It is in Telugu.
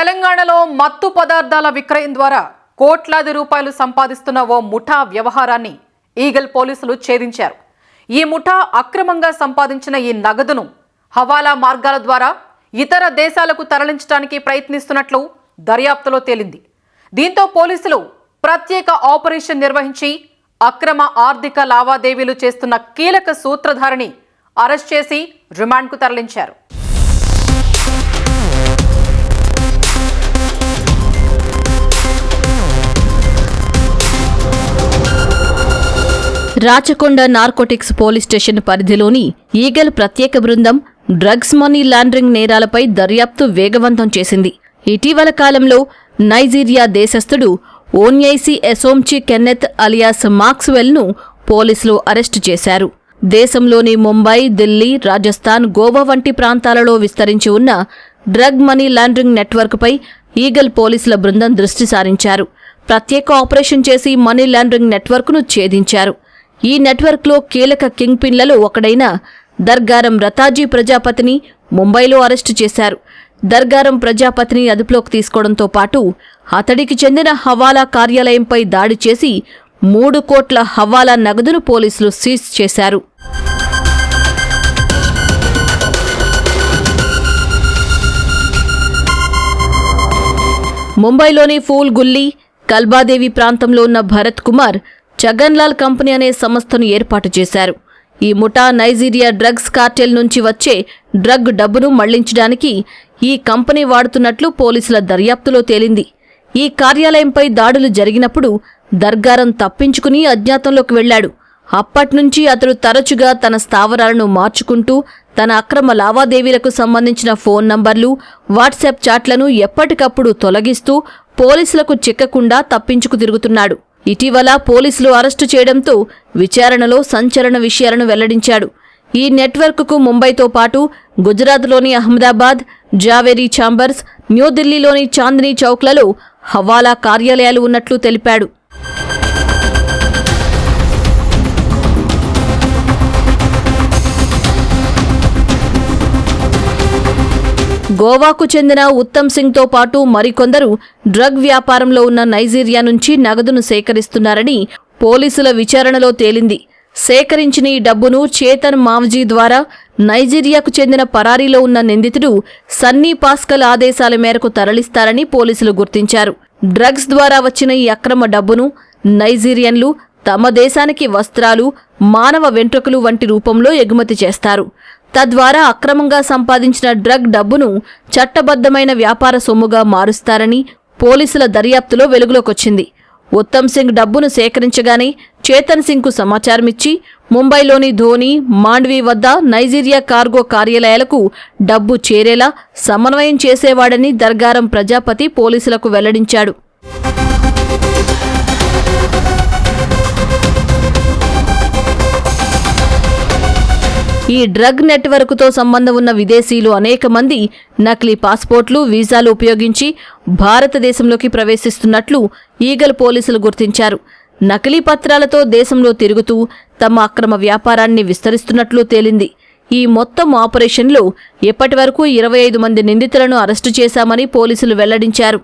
తెలంగాణలో మత్తు పదార్థాల విక్రయం ద్వారా కోట్లాది రూపాయలు సంపాదిస్తున్న ఓ ముఠా వ్యవహారాన్ని ఈగల్ పోలీసులు ఛేదించారు. ఈ ముఠా అక్రమంగా సంపాదించిన ఈ నగదును హవాలా మార్గాల ద్వారా ఇతర దేశాలకు తరలించడానికి ప్రయత్నిస్తున్నట్లు దర్యాప్తులో తేలింది. దీంతో పోలీసులు ప్రత్యేక ఆపరేషన్ నిర్వహించి అక్రమ ఆర్థిక లావాదేవీలు చేస్తున్న కీలక సూత్రధారిని అరెస్ట్ చేసి రిమాండ్కు తరలించారు. రాచకొండ నార్కోటిక్స్ పోలీస్ స్టేషన్ పరిధిలోని ఈగల్ ప్రత్యేక బృందం డ్రగ్స్ మనీ లాండరింగ్ నేరాలపై దర్యాప్తు వేగవంతం చేసింది. ఇటీవల కాలంలో నైజీరియా దేశస్థుడు ఓన్యైసి ఎసోంచి కెన్నెత్ అలియాస్ మాక్స్వెల్ను పోలీసులు అరెస్టు చేశారు. దేశంలోని ముంబై ఢిల్లీ రాజస్థాన్ గోవా వంటి ప్రాంతాలలో విస్తరించి ఉన్న డ్రగ్ మనీ లాండరింగ్ నెట్వర్క్పై ఈగల్ పోలీసుల బృందం దృష్టి సారించారు. ప్రత్యేక ఆపరేషన్ చేసి మనీ లాండరింగ్ నెట్వర్క్ను ఛేదించారు. ఈ నెట్వర్క్లో కీలక కింగ్ పిన్లలో ఒకడైన దర్గారం రతాజీ ప్రజాపతిని ముంబైలో అరెస్టు చేశారు. దర్గారం ప్రజాపతిని అదుపులోకి తీసుకోవడంతో పాటు అతడికి చెందిన హవాలా కార్యాలయంపై దాడి చేసి మూడు కోట్ల హవాలా నగదును పోలీసులు సీజ్ చేశారు. ముంబైలోని ఫూల్ గుల్లి కల్బాదేవి ప్రాంతంలో ఉన్న భరత్ కుమార్ జగన్లాల్ కంపెనీ అనే సంస్థను ఏర్పాటు చేశారు. ఈ ముఠా నైజీరియా డ్రగ్స్ కార్టెల్ నుంచి వచ్చే డ్రగ్ డబ్బును మళ్ళించడానికి ఈ కంపెనీ వాడుతున్నట్లు పోలీసుల దర్యాప్తులో తేలింది. ఈ కార్యాలయంపై దాడులు జరిగినప్పుడు దర్గారం తప్పించుకుని అజ్ఞాతంలోకి వెళ్ళాడు. అప్పట్నుంచి అతడు తరచుగా తన స్థావరాలను మార్చుకుంటూ తన అక్రమ లావాదేవీలకు సంబంధించిన ఫోన్ నంబర్లు వాట్సాప్ చాట్లను ఎప్పటికప్పుడు తొలగిస్తూ పోలీసులకు చిక్కకుండా తప్పించుకు తిరుగుతున్నాడు. ఇటీవల పోలీసులు అరెస్టు చేయడంతో విచారణలో సంచలన విషయాలను వెల్లడించాడు. ఈ నెట్వర్క్కు ముంబైతో పాటు గుజరాత్లోని అహ్మదాబాద్ జావేరీ ఛాంబర్స్ న్యూఢిల్లీలోని చాందినీ చౌక్లలో హవాలా కార్యాలయాలు ఉన్నట్లు తెలిపాడు. గోవాకు చెందిన ఉత్తమ్ సింగ్తో పాటు మరికొందరు డ్రగ్ వ్యాపారంలో ఉన్న నైజీరియా నుంచి నగదును సేకరిస్తున్నారని పోలీసుల విచారణలో తేలింది. సేకరించిన ఈ డబ్బును చేతన్ మావ్జీ ద్వారా నైజీరియాకు చెందిన పరారీలో ఉన్న నిందితుడు సన్నీ పాస్కల్ ఆదేశాల మేరకు తరలిస్తారని పోలీసులు గుర్తించారు. డ్రగ్స్ ద్వారా వచ్చిన ఈ అక్రమ డబ్బును నైజీరియన్లు తమ దేశానికి వస్త్రాలు మానవ వెంట్రుకలు వంటి రూపంలో ఎగుమతి చేస్తారు. తద్వారా అక్రమంగా సంపాదించిన డ్రగ్ డబ్బును చట్టబద్ధమైన వ్యాపార సొమ్ముగా మారుస్తారని పోలీసుల దర్యాప్తులో వెలుగులోకొచ్చింది. ఉత్తమ్ సింగ్ డబ్బును సేకరించగానే చేతన్ సింగ్కు సమాచారమిచ్చి ముంబైలోని ధోని మాండ్వి వద్ద నైజీరియా కార్గో కార్యాలయాలకు డబ్బు చేరేలా సమన్వయం చేసేవాడని దర్గారం ప్రజాపతి పోలీసులకు వెల్లడించాడు. ఈ డ్రగ్ నెట్వర్క్తో సంబంధం ఉన్న విదేశీయులు అనేక మంది నకిలీ పాస్పోర్ట్లు వీసాలు ఉపయోగించి భారతదేశంలోకి ప్రవేశిస్తున్నట్లు ఈగల్ పోలీసులు గుర్తించారు. నకిలీ పత్రాలతో దేశంలో తిరుగుతూ తమ అక్రమ వ్యాపారాన్ని విస్తరిస్తున్నట్లు తేలింది. ఈ మొత్తం ఆపరేషన్లో ఇప్పటివరకు ఇరవై ఐదు మంది నిందితులను అరెస్టు చేశామని పోలీసులు వెల్లడించారు.